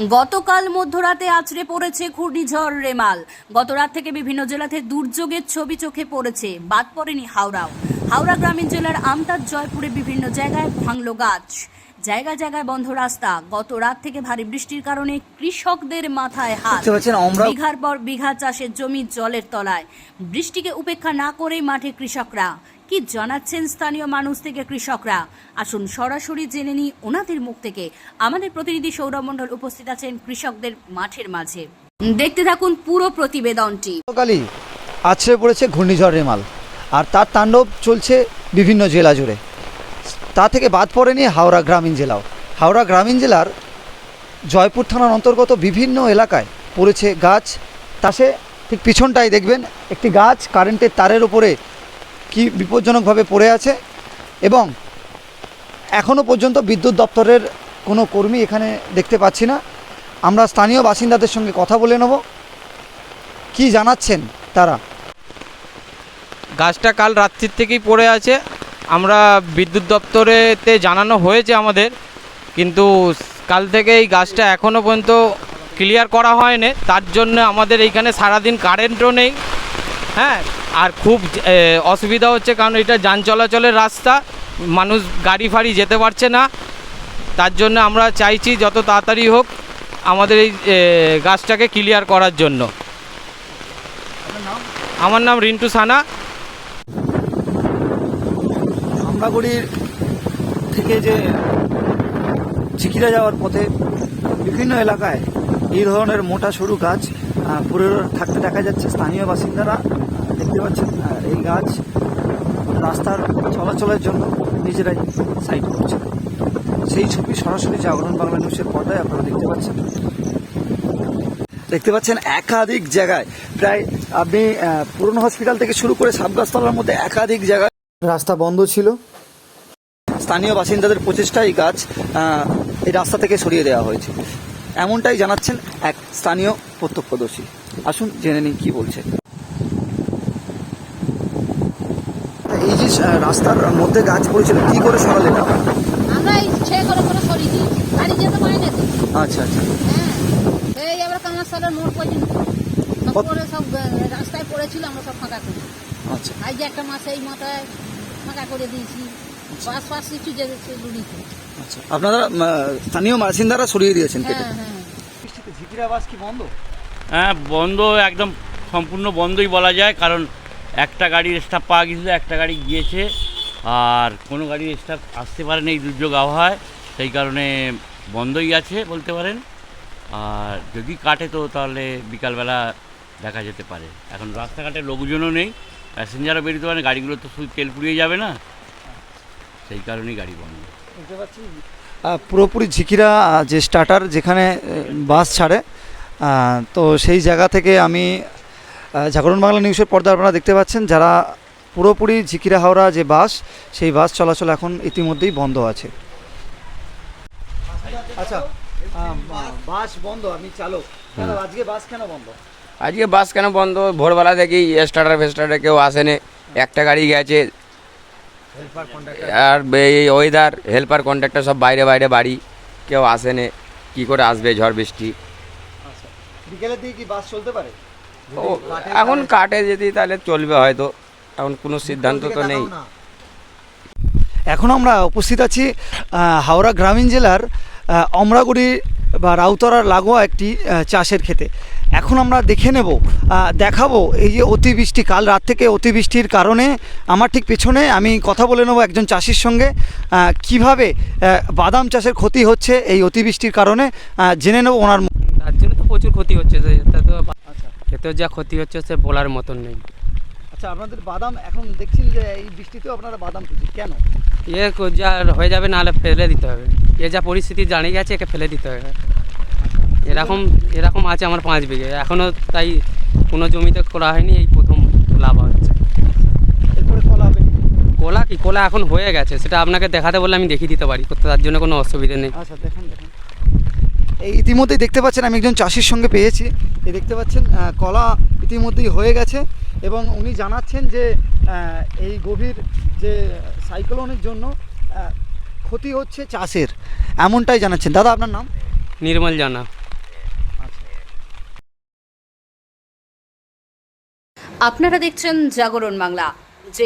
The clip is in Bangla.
গতকাল মধ্যরাতে আছড়ে পড়েছে ঘূর্ণিঝড় রেমাল। গত রাত থেকে বিভিন্ন জেলাতে দুর্যোগের ছবি চোখে পড়েছে। বাদ পড়েনি হাওড়াও। হাওড়া গ্রামীণ জেলার আমতার জয়পুরে বিভিন্ন জায়গায় ভাঙলো গাছ। জায়গায় জায়গায় বন্ধ রাস্তা। গত রাত থেকে ভারী বৃষ্টির কারণে কৃষকদের মাথায় হাত। বিঘার পর বিঘা চাষের জমি জলের তলায়। বৃষ্টিকে উপেক্ষা না করেই মাঠে কৃষকরা। কি জানাচ্ছেন স্থানীয় মানুষ থেকে কৃষকরা? আসুন সরাসরি জেনে নিই ওনাদের মুখ থেকে। আমাদের প্রতিনিধি সৌরভ মণ্ডল উপস্থিত আছেন কৃষকদের মাঠের মাঝে। দেখতে থাকুন পুরো প্রতিবেদনটি। গতকালই আছড়ে পড়েছে ঘূর্ণিঝড় রেমাল, আর তার তাণ্ডব চলছে বিভিন্ন জেলা জুড়ে। তা থেকে বাদ পড়েনি হাওড়া গ্রামীণ জেলাও। হাওড়া গ্রামীণ জেলার জয়পুর থানার অন্তর্গত বিভিন্ন এলাকায় পড়েছে গাছ। তাসে ঠিক পিছনটাই দেখবেন, একটি গাছ কারেন্টের তারের ওপরে কি বিপজ্জনকভাবে পড়ে আছে এবং এখনও পর্যন্ত বিদ্যুৎ দপ্তরের কোনো কর্মী এখানে দেখতে পাচ্ছি না। আমরা স্থানীয় বাসিন্দাদের সঙ্গে কথা বলে নেব। কি জানাচ্ছেন তারা? গাছটা কাল রাত্রির থেকেই পড়ে আছে। আমরা বিদ্যুৎ দপ্তরেতে জানানো হয়েছে আমাদের, কিন্তু কাল থেকে এই গাছটা এখনও পর্যন্ত ক্লিয়ার করা হয়নি। তার জন্য আমাদের এইখানে সারাদিন কারেন্টও নেই। হ্যাঁ আর খুব অসুবিধা হচ্ছে কারণ এটা যান চলাচলের রাস্তা, মানুষ গাড়ি ফাড়ি যেতে পারছে না। তার জন্য আমরা চাইছি যত তাড়াতাড়ি হোক আমাদের এই গাছটাকে ক্লিয়ার করার জন্য। আমার নাম রিন্টু সানা। আমরাগুড়ির থেকে যে চিকিরা যাওয়ার পথে বিভিন্ন এলাকায় এই ধরনের মোটা সরু গাছ পড়ে থাকতে দেখা যাচ্ছে। স্থানীয় বাসিন্দারা দেখতে পাচ্ছেন এই গাছ রাস্তার চলাচলের জন্য নিজেরাই সাইড করছে। সেই ছবি সরাসরি জাগরণ বাংলা নিউজের পর্দায় আপনারা দেখতে পাচ্ছেন। দেখতে পাচ্ছেন একাধিক জায়গায়। প্রায় আপনি পুরনো হসপিটাল থেকে শুরু করে সাবগাছতলার মধ্যে একাধিক জায়গায় রাস্তা বন্ধ ছিল। স্থানীয় বাসিন্দাদের প্রচেষ্টায় এই গাছ এই রাস্তা থেকে সরিয়ে দেওয়া হয়েছে। এমনটাই জানাচ্ছেন এক স্থানীয় প্রত্যক্ষদর্শী। আসুন জেনে নিন কি বলছে এই যে আহ, রাস্তার মধ্যে গাছ পড়েছিল। কি করে সরালেন আপনারা? আমরা ইচ্ছে করে করে গাড়ি যেতে পারি না তো। আচ্ছা আচ্ছা। হ্যাঁ এই মোড় পর্যন্ত। সব করে সব রাস্তায় পড়েছিল আমরা সব ফাঁকা করি। আচ্ছা। এই একটা মাসে এই মাথায় ফাঁকা করে দিয়েছি। বাস ফাস কিছু যেতে আচ্ছা। আপনারা স্থানীয় বাসিন্দারা সরিয়ে দিয়েছেন কেটে। হ্যাঁ হ্যাঁ। হ্যাঁ বন্ধ একদম সম্পূর্ণ বন্ধই বলা যায় কারণ একটা গাড়ির স্টাফ পাওয়া গেছিল একটা গাড়ি গিয়েছে আর কোনো গাড়ির স্টাফ আসতে পারেনি এই দুর্যোগ আবহাওয়ায় সেই কারণে বন্ধই আছে বলতে পারেন। আর যদি কাটে তো তাহলে বিকালবেলা দেখা যেতে পারে। এখন রাস্তাঘাটে লোকজনও নেই প্যাসেঞ্জারও বেরোতে পারে না, গাড়িগুলো তো শুধু তেল পুড়িয়ে যাবে না। সেই কারণেই গাড়ি বন্ধ। আহ, পুরোপুরি ঝিকিরা যে স্টার্টার যেখানে বাস ছাড়ে তো সেই জায়গা থেকে আমি জাগরণ বাংলা নিউজের পর্দা আপনারা দেখতে পাচ্ছেন যারা পুরোপুরি ঝিকিরা হাওড়া যে বাস সেই বাস চলাচল এখন ইতিমধ্যেই বন্ধ আছে। আচ্ছা বাস বন্ধ আমি চালক। আজকে বাস কেন বন্ধ? আজকে বাস কেন বন্ধ? ভোরবেলা থেকেই স্টার্টার ফেস্টার্টার কেউ আসেনি। একটা গাড়ি গেছে। আর এই ওয়েদার হেল্পার কন্ট্রাক্টর সব বাইরে বাইরে বাড়ি। কেউ আসেনি। কি করে আসবে ঝড় বৃষ্টি? বিকেলের দিকে কি বাস চলতে পারে? ও এখন কাটে যদি তাহলে চলবে হয়তো এখন কোনো সিদ্ধান্ত তো নেই। এখন আমরা উপস্থিত আছি হাওড়া গ্রামীণ জেলার অমরাগুড়ি বা রাউতরার লাগোয়া একটি চাষের ক্ষেতে। এখন আমরা দেখে নেব দেখাবো এই যে অতিবৃষ্টি কাল রাত থেকে অতিবৃষ্টির কারণে আমার ঠিক পেছনে আমি কথা বলে নেব একজন চাষির সঙ্গে কীভাবে বাদাম চাষের ক্ষতি হচ্ছে এই অতিবৃষ্টির কারণে জেনে নেব ওনার তার জন্য তো প্রচুর ক্ষতি হচ্ছে খেতেও যা ক্ষতি হচ্ছে সে বলার মতন নেই। আচ্ছা আপনাদের বাদাম এখন দেখছেন যে এই বৃষ্টিতেও আপনারা বাদাম তুলছেন কেন? এ যা হয়ে যাবে নাহলে ফেলে দিতে হবে। এ যা পরিস্থিতি জানিয়ে গেছে একে ফেলে দিতে হবে। এরকম এরকম আছে আমার পাঁচ বিঘে। এখনও তাই কোনো জমিতে করা হয়নি এই প্রথম লাভ হচ্ছে। এরপরে কলা হবে কোলা কি? কোলা এখন হয়ে গেছে সেটা আপনাকে দেখাতে বললে আমি দেখিয়ে দিতে পারি তার জন্য কোনো অসুবিধা নেই। আচ্ছা দেখেন দেখেন। এই ইতিমধ্যেই দেখতে পাচ্ছেন আমি একজন চাষির সঙ্গে পেয়েছি। এই দেখতে পাচ্ছেন কলা ইতিমধ্যেই হয়ে গেছে এবং উনি জানাচ্ছেন যে এই গভীর যে সাইক্লোনের জন্য ক্ষতি হচ্ছে চাষের। এমনটাই জানাচ্ছেন। দাদা আপনার নাম? নির্মল জানা। আচ্ছা। আপনারা দেখছেন জাগরণ বাংলা। যে